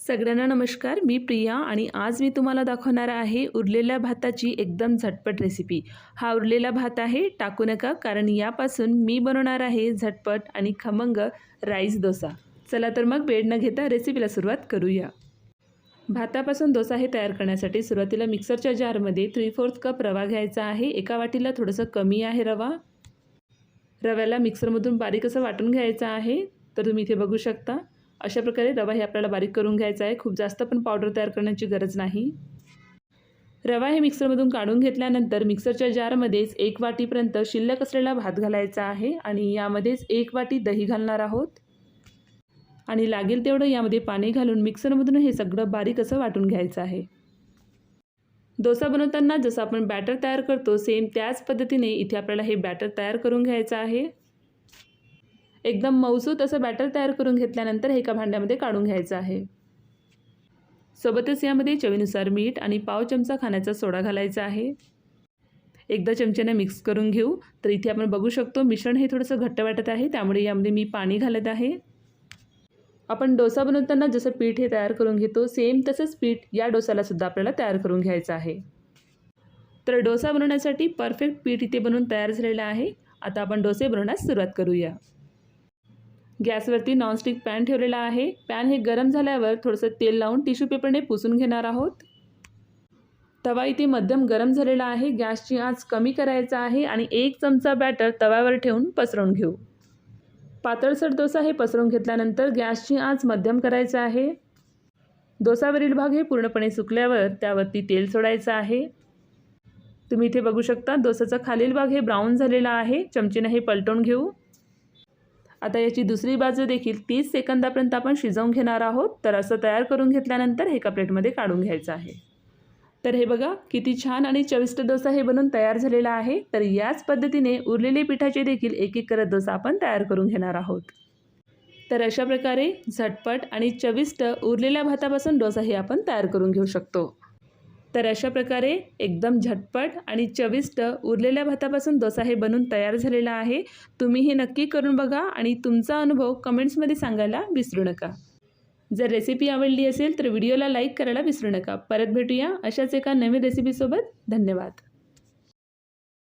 सगळ्यांना नमस्कार मी प्रिया आणि आज मी तुम्हाला दाखवणार आहे उरलेल्या भाताची एकदम झटपट रेसिपी हा उरलेला भात आहे टाकू नका कारण यापासून मी बनवणार आहे झटपट आणि खमंग राईस डोसा. चला तर मग वेळ न घेता रेसिपीला सुरुवात करूया. भातापासून डोसा हे तयार करण्यासाठी सुरुवातीला मिक्सरच्या जारमध्ये थ्री फोर्थ कप रवा घ्यायचा आहे एका वाटीला थोडंसं कमी आहे रवा. रव्याला मिक्सरमधून बारीक असं वाटून घ्यायचं आहे तर तुम्ही इथे बघू शकता. अशा प्रकारे रवा हे आपल्याला बारीक करून घ्यायचा आहे. खूप जास्त पण पावडर तयार करण्याची गरज नाही. रवा हे मिक्सरमधून काढून घेतल्यानंतर मिक्सरच्या जारमध्येच एक वाटीपर्यंत शिल्लक असलेला भात घालायचा आहे आणि यामध्येच एक वाटी दही घालणार आहोत. आणि लागेल तेवढं यामध्ये पाणी घालून मिक्सरमधून हे सगळं बारीक असं वाटून घ्यायचं आहे. डोसा बनवताना जसं आपण बॅटर तयार करतो सेम त्याच पद्धतीने इथे आपल्याला हे बॅटर तयार करून घ्यायचं आहे. एकदम मौसूत असं बॅटर तयार करून घेतल्यानंतर हे एका भांड्यामध्ये काढून घ्यायचं आहे. सोबतच यामध्ये चवीनुसार मीठ आणि पाव चमचा खाण्याचा सोडा घालायचा आहे. एकदा चमच्याने मिक्स करून घेऊ. तर इथे आपण बघू शकतो मिश्रण हे थोडंसं घट्ट वाटत आहे त्यामुळे यामध्ये मी पाणी घालत आहे. आपण डोसा बनवताना जसं पीठ हे तयार करून घेतो सेम तसंच पीठ या डोसालासुद्धा आपल्याला तयार करून घ्यायचं आहे. तर डोसा बनवण्यासाठी परफेक्ट पीठ इथे बनवून तयार झालेलं आहे. आता आपण डोसे बनवण्यास सुरुवात करूया. गॅसवरती नॉनस्टिक पॅन ठेवलेला आहे. पॅन हे गरम झाल्यावर थोडंसं तेल लावून टिश्यू पेपरने पुसून घेणार आहोत. तवा इथे मध्यम गरम झालेला आहे. गॅसची आज कमी करायचा आहे आणि एक चमचा बॅटर तव्यावर ठेवून पसरवून घेऊ. पातळसर डोसा हे पसरवून घेतल्यानंतर गॅसची आज मध्यम करायचं आहे. डोसावरील भाग हे पूर्णपणे सुकल्यावर त्यावरती तेल सोडायचं आहे. तुम्ही इथे बघू शकता डोसाचा खालील भाग हे ब्राऊन झालेला आहे. चमचीनं हे पलटवून घेऊ. आता याची दुसरी बाजू देखील तीस सेकंदापर्यंत आपण शिजवून घेणार आहोत. तर असं तयार करून घेतल्यानंतर हे एका प्लेटमध्ये काढून घ्यायचं आहे. तर हे बघा किती छान आणि चविष्ट डोसा हे बनून तयार झालेला आहे. तर याच पद्धतीने उरलेले पिठाचे देखील एक एक करत डोसा आपण तयार करून घेणार आहोत. तर अशा प्रकारे झटपट आणि चविष्ट उरलेल्या भातापासून डोसा हे आपण तयार करून घेऊ शकतो. तर अशा प्रकारे एकदम झटपट आणि चविष्ट उरलेल्या भातापासून डोसा हे बनून तयार झालेला आहे. तुम्ही हे नक्की करून बघा आणि तुमचा अनुभव कमेंट्समध्ये सांगायला विसरू नका. जर रेसिपी आवडली असेल तर व्हिडिओला लाईक करायला विसरू नका. परत भेटूया अशाच एका नवीन रेसिपीसोबत. धन्यवाद.